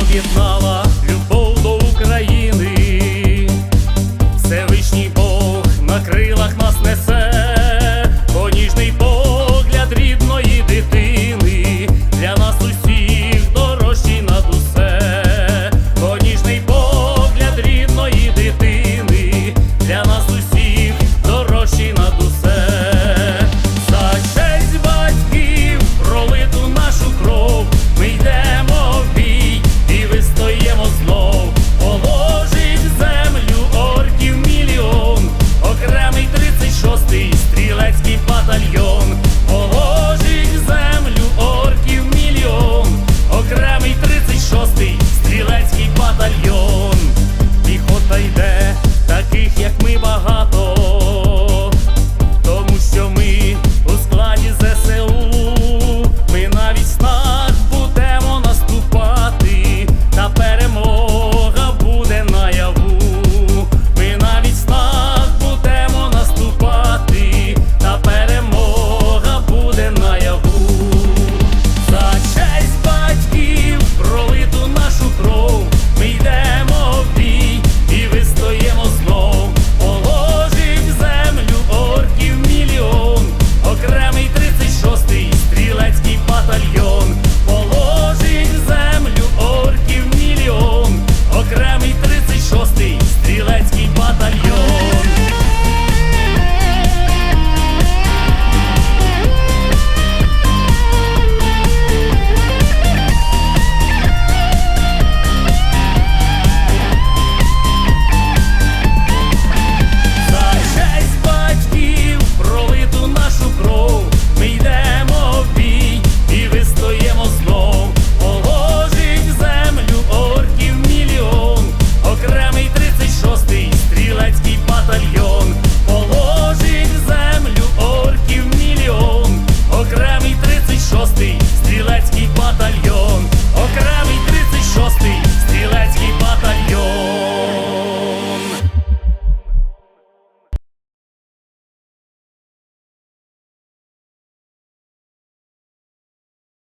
об'єднала любов до України, Всевишній Бог накрила.